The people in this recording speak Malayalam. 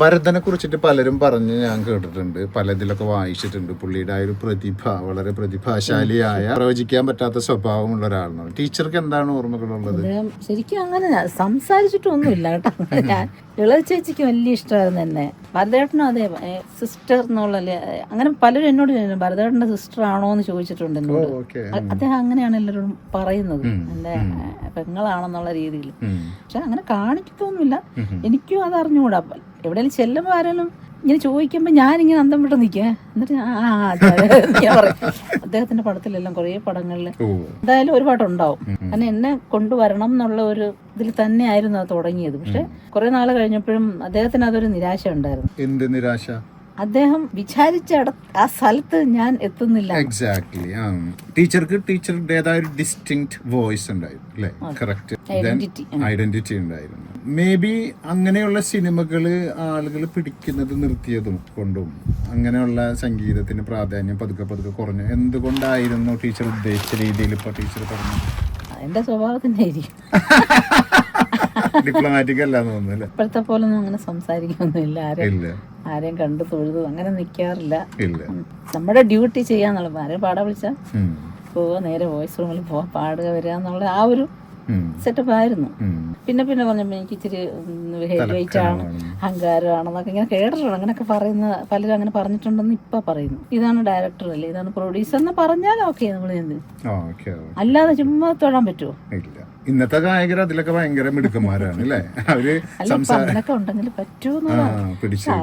ഭരതനെ കുറിച്ചിട്ട് പലരും പറഞ്ഞ് ഞാൻ കേട്ടിട്ടുണ്ട്. പലതിലൊക്കെ വായിച്ചിട്ടുണ്ട്. പുള്ളിയുടെ ആ ഒരു പ്രതിഭ വളരെ പ്രതിഭാശാലിയായ പ്രവചിക്കാൻ പറ്റാത്ത സ്വഭാവമുള്ള ഒരാളാണ്. ടീച്ചർക്ക് എന്താണ് ഓർമ്മകളുള്ളത്? ശരിക്കും അങ്ങനെ സംസാരിച്ചിട്ടൊന്നുമില്ല കേട്ടോ. ഞാൻ ഇളയ ചേച്ചിക്ക് വലിയ ഇഷ്ടമായിരുന്നു എന്നെ. ഭരതേട്ടനും അതെ സിസ്റ്റർ എന്നുള്ള അങ്ങനെ പലരും എന്നോട് ചോദിച്ചു, ഭരതേട്ടന്റെ സിസ്റ്റർ ആണോ എന്ന് ചോദിച്ചിട്ടുണ്ട് എന്നോട്. അദ്ദേഹം അങ്ങനെയാണ് എല്ലാവരും പറയുന്നത്. എന്റെ പെങ്ങളാണെന്നുള്ള രീതിയിൽ. പക്ഷെ അങ്ങനെ കാണിക്കൊന്നുമില്ല എനിക്കും അത് അറിഞ്ഞുകൂടാ എവിടെയെങ്കിലും ചെല്ലുമ്പോൾ ആരെങ്കിലും ഇങ്ങനെ ചോദിക്കുമ്പോൾ ഞാനിങ്ങനെ അന്തം വിട്ട് നിൽക്കുക എന്നിട്ട് ആ ഞാൻ പറയും. അദ്ദേഹത്തിന്റെ പടത്തിലെല്ലാം കുറേ പടങ്ങളിൽ എന്തായാലും ഒരു പാട്ടുണ്ടാവും. അങ്ങനെ എന്നെ കൊണ്ടുവരണം എന്നുള്ള ഒരു ഇതിൽ തന്നെയായിരുന്നു അത് തുടങ്ങിയത്. പക്ഷെ കുറെ നാൾ കഴിഞ്ഞപ്പോഴും അദ്ദേഹത്തിന് അതൊരു നിരാശ ഉണ്ടായിരുന്നു എന്ത് നിരാശ? അദ്ദേഹം വിചാരിച്ച ആ സ്ഥലത്ത് ഞാൻ എത്തുന്നില്ല. എക്സാക്ട്ലി ടീച്ചർക്ക് ടീച്ചറുടേതായ ഒരു ഡിസ്റ്റിങ് വോയിസ് ഉണ്ടായിരുന്നു അല്ലേ? കറക്റ്റ് ഐഡന്റിറ്റി ഐഡന്റിറ്റി ഉണ്ടായിരുന്നു. മേ ബി അങ്ങനെയുള്ള സിനിമകൾ ആളുകൾ പിടിക്കുന്നത് നിർത്തിയതും കൊണ്ടും അങ്ങനെയുള്ള സംഗീതത്തിന് പ്രാധാന്യം പതുക്കെ പതുക്കെ കുറഞ്ഞു. എന്തുകൊണ്ടായിരുന്നു ടീച്ചർ ഉദ്ദേശിച്ച രീതിയിൽ ഇപ്പൊ ടീച്ചർ പറഞ്ഞു എന്റെ സ്വഭാവത്തിന്റെ ആയിരിക്കും ഡിപ്ലോമാറ്റിക് അല്ലാന്ന് തോന്നുന്നു ഇപ്പോഴത്തെ പോലൊന്നും അങ്ങനെ സംസാരിക്കൊന്നുമില്ല. ആരും ആരെയും കണ്ടു തൊഴുതു അങ്ങനെ നിൽക്കാറില്ല നമ്മുടെ ഡ്യൂട്ടി ചെയ്യാന്നുള്ള ആരെയും പാടാ വിളിച്ചാൽ ഉം. പോവുക നേരെ വോയിസ് റൂമിൽ പോവാ പാടുക വരിക എന്നുള്ള ആ ഒരു. സെറ്റപ്പ് ആയിരുന്നു. പിന്നെ പിന്നെ പറഞ്ഞപ്പോൾ എനിക്ക് ഇച്ചിരി ഹെവി വെയിറ്റ് ആണ് അഹങ്കാരമാണെന്നൊക്കെ ഇങ്ങനെ കേട്ടിട്ടുണ്ട്. അങ്ങനെയൊക്കെ പറയുന്ന പലരും അങ്ങനെ പറഞ്ഞിട്ടുണ്ടെന്ന് ഇപ്പൊ പറയുന്നു. ഇതാണ് ഡയറക്ടർ അല്ലേ? ഇതാണ് പ്രൊഡ്യൂസർ എന്ന് പറഞ്ഞാൽ ഓക്കെ നമ്മൾ എന്ത്. അല്ലാതെ ചുമ്മാ തൊഴാൻ പറ്റുമോ ഇന്നത്തെ ഗായകർ അതിലൊക്കെ ഭയങ്കര മിടുക്കന്മാരാണ് അല്ലേ? അവർ ഉണ്ടെങ്കിൽ പറ്റുമോ